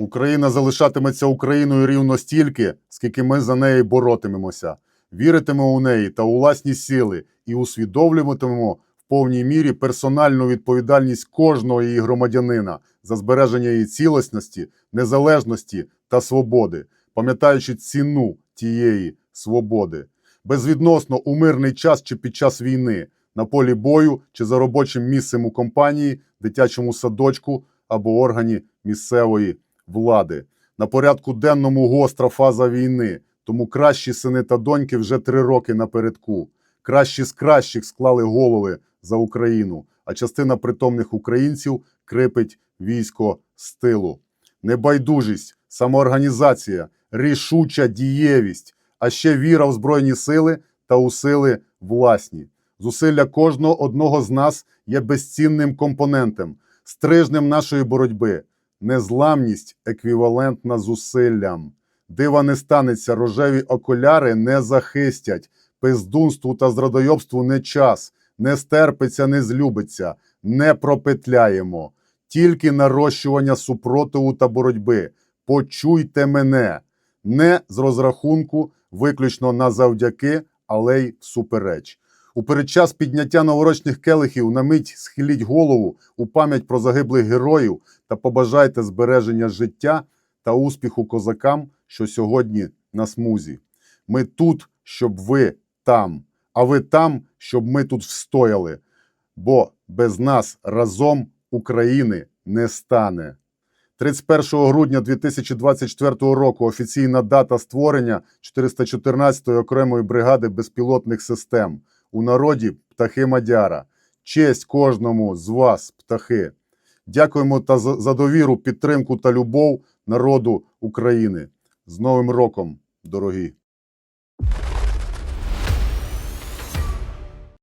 Україна залишатиметься Україною рівно стільки, скільки ми за неї боротимемося, віритимемо у неї та у власні сили і усвідомлюватимемо в повній мірі персональну відповідальність кожного її громадянина за збереження її цілісності, незалежності та свободи, пам'ятаючи ціну тієї свободи, безвідносно у мирний час чи під час війни, на полі бою чи за робочим місцем у компанії, дитячому садочку або органі місцевої влади. На порядку денному гостра фаза війни, тому кращі сини та доньки вже три роки напередку. Кращі з кращих склали голови за Україну, а частина притомних українців крипить військо з тилу. Небайдужість, самоорганізація, рішуча дієвість, а ще віра в Збройні сили та у сили власні. Зусилля кожного одного з нас є безцінним компонентом, стрижнем нашої боротьби. Незламність еквівалентна зусиллям. Дива не станеться, рожеві окуляри не захистять, пиздунству та зрадойобству не час, не стерпиться, не злюбиться, не пропетляємо. Тільки нарощування супротиву та боротьби. Почуйте мене, не з розрахунку, виключно на завдяки, але й всупереч. У передчас підняття новорочних келихів на мить схиліть голову у пам'ять про загиблих героїв та побажайте збереження життя та успіху козакам, що сьогодні на смузі. Ми тут, щоб ви там, а ви там, щоб ми тут встояли. Бо без нас разом України не стане. 31 грудня 2024 року офіційна дата створення 414-ї окремої бригади безпілотних систем. У народі птахи Мадяра. Честь кожному з вас, птахи. Дякуємо та за довіру, підтримку та любов народу України. З Новим роком, дорогі!